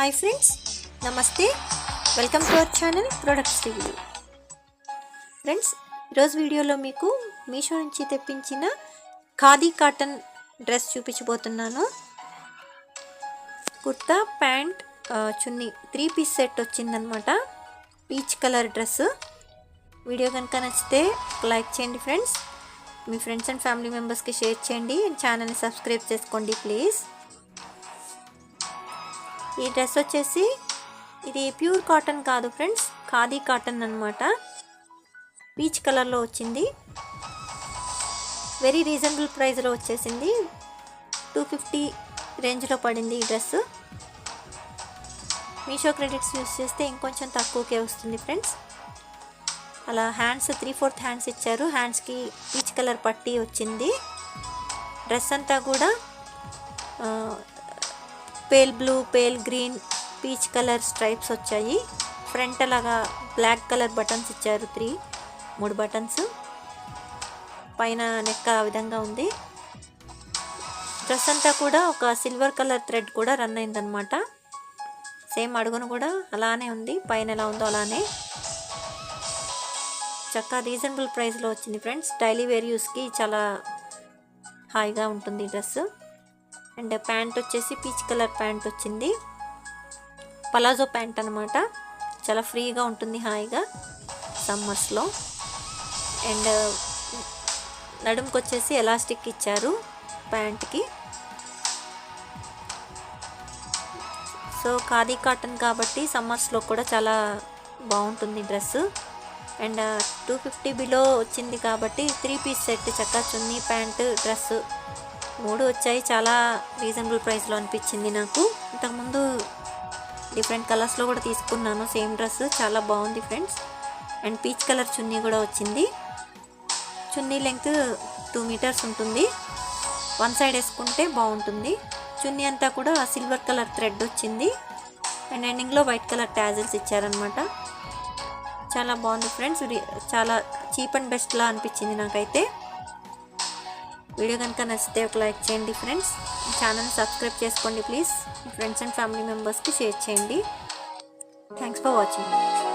Hi friends నమస్తే welcome to our channel products review friends ఈరోజు వీడియోలో మీకు మీషో నుంచి తెప్పించిన ఖాదీ కాటన్ డ్రెస్ చూపించబోతున్నాను. Kurta pant chunni three piece set వచ్చిందనమాట పీచ్ కలర్ డ్రెస్. వీడియో కనుక నచ్చితే లైక్ చేయండి ఫ్రెండ్స్ మీ ఫ్రెండ్స్ అండ్ ఫ్యామిలీ మెంబర్స్కి షేర్ చేయండి. ఛానల్ని సబ్స్క్రైబ్ చేసుకోండి ప్లీజ్ ఈ డ్రెస్ వచ్చేసి ఇది ప్యూర్ కాటన్ కాదు ఫ్రెండ్స్ ఖాదీ కాటన్ అనమాట పీచ్ కలర్లో వచ్చింది. వెరీ రీజనబుల్ ప్రైస్లో వచ్చేసింది. టూ ఫిఫ్టీ రేంజ్లో పడింది ఈ డ్రెస్. మీషో క్రెడిట్స్ యూస్ చేస్తే ఇంకొంచెం తక్కువకే వస్తుంది ఫ్రెండ్స్. అలా హ్యాండ్స్ త్రీ ఫోర్త్ హ్యాండ్స్ ఇచ్చారు. హ్యాండ్స్కి పీచ్ కలర్ పట్టీ వచ్చింది. డ్రెస్ అంతా కూడా pale blue pale green peach colour stripes వచ్చాయి. ఫ్రంట్ అలాగా బ్లాక్ కలర్ బటన్స్ ఇచ్చారు త్రీ మూడు బటన్స్. పైన నెక్ ఆ విధంగా ఉంది. డ్రెస్ అంతా కూడా ఒక సిల్వర్ కలర్ థ్రెడ్ కూడా రన్ అయిందనమాట సేమ్ అడుగును కూడా అలానే ఉంది. పైన ఎలా ఉందో అలానే. చక్కగా రీజనబుల్ ప్రైస్లో వచ్చింది ఫ్రెండ్స్. డైలీ వేర్ యూస్కి చాలా హాయిగా ఉంటుంది ఈ అండ్ ప్యాంట్ వచ్చేసి పీచ్ కలర్ ప్యాంట్ వచ్చింది. పలాజో ప్యాంట్ అనమాట చాలా ఫ్రీగా ఉంటుంది హాయిగా సమ్మర్స్లో. అండ్ నడుముకి వచ్చేసి ఎలాస్టిక్ ఇచ్చారు ప్యాంట్కి. సో ఖాదీ కాటన్ కాబట్టి సమ్మర్స్లో కూడా చాలా బాగుంటుంది dress. And two fifty below వచ్చింది కాబట్టి త్రీ పీస్ సెట్ చక్కా చున్నీ ప్యాంటు డ్రెస్ మూడు వచ్చాయి. చాలా రీజనబుల్ ప్రైస్లో అనిపించింది నాకు. ఇంతకుముందు డిఫరెంట్ కలర్స్లో కూడా తీసుకున్నాను. Same dress. చాలా బాగుంది friends. And peach colour chunni కూడా వచ్చింది. చున్నీ లెంగ్త్ టూ మీటర్స్ ఉంటుంది. వన్ సైడ్ వేసుకుంటే బాగుంటుంది. చున్నీ అంతా కూడా సిల్వర్ కలర్ థ్రెడ్ వచ్చింది. అండ్ ఎండింగ్లో వైట్ కలర్ ట్యాజిల్స్ ఇచ్చారనమాట చాలా బాగుంది ఫ్రెండ్స్. చాలా చీప్ అండ్ బెస్ట్లా అనిపించింది నాకైతే. వీడియో కనుక నచ్చితే ఒక లైక్ చేయండి ఫ్రెండ్స్. ఛానల్ సబ్స్క్రైబ్ చేసుకోండి ప్లీజ్. ఫ్రెండ్స్ అండ్ ఫ్యామిలీ మెంబర్స్కి షేర్ చేయండి. Thanks for watching.